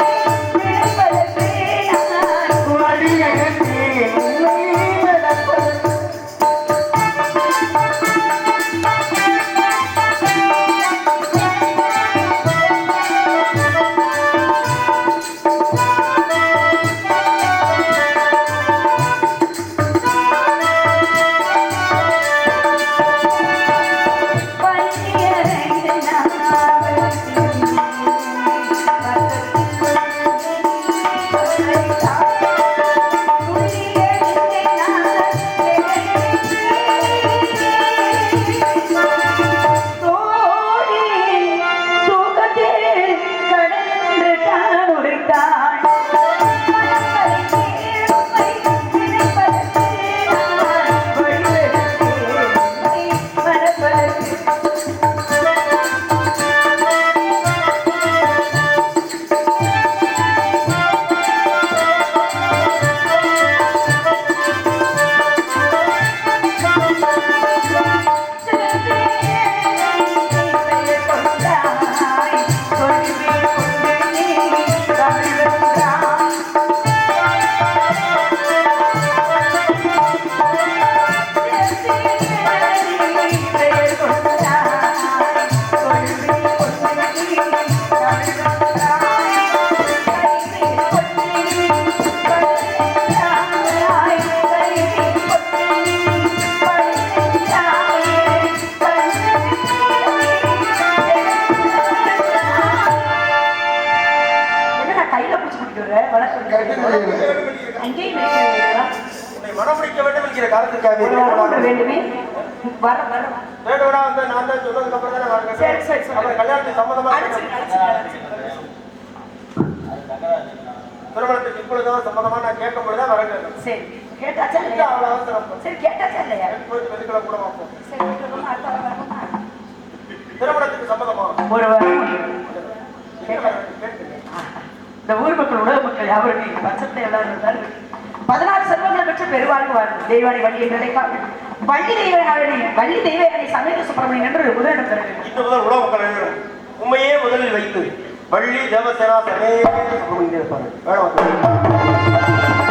Thank. உன்னை மனமுடிக்க வேண்டும் என்கிற காரணத்துக்காக வேண்டுமே. வர வர. வேண்டுவனா வந்து நான் தான் சொன்னதுக்கு அப்புறம் தானே வாங்க சரி, சரி. அப்புறம் கல்யாணத்துக்கு அழைச்சிருங்க. திருமணத்துக்கு நான் கேட்கும் வரங்க சரி. கேட்டாச்சா இல்ல இல்லையா அவ்வளவு அவசரம். சரி கேட்டாச்சா இல்லையா? போயிட்டு வெதுக்கல கூட பார்ப்போம். சரி விட்டுருவோமா? அடுத்த வாரம் வருவோமா? திருமணத்துக்கு சம்மதமா ஒரு. இந்த ஊர் மக்கள் பதினாறு செல்வங்களை பெற்ற பெருவாழ்வு வாழ்வு தெய்வானை வள்ளி என்று வள்ளி தெய்வயானி வள்ளி தெய்வயானி சமேத சுப்பிரமணியன் என்று முதலிடம் பெற முதல் உண்மையே முதலில் வைத்து வள்ளி தேவசேனா சமேத சுப்பிரமணியன் இருப்பார்கள் வேணும்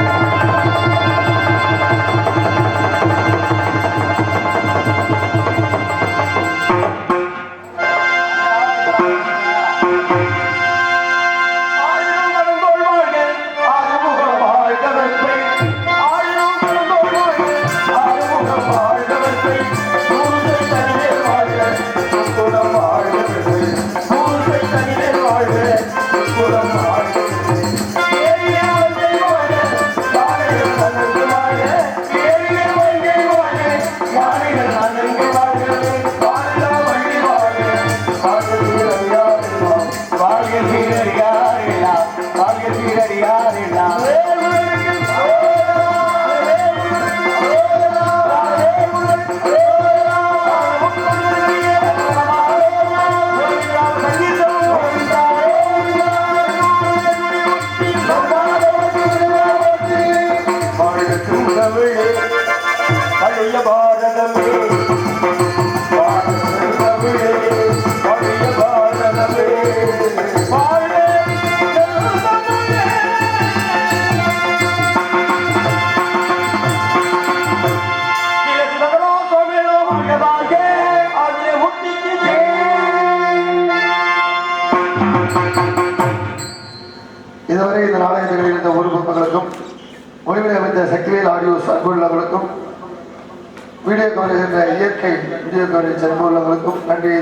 வாழ்க வீரடியாரெல்லாம். வாழ்க திருந்தமிழே, பழைய பாரதமே இதுவரை இந்த நாடகத்தில் இருந்த ஒரு மக்களுக்கும் ஒளிவிலை அமைந்த சக்திவேல் ஆடியோ அன்புள்ளவர்களுக்கும் வீடியோ கவனிக்கின்ற இயற்கை வீடியோ கவரேஜ் அன்புள்ளவர்களுக்கும் நன்றி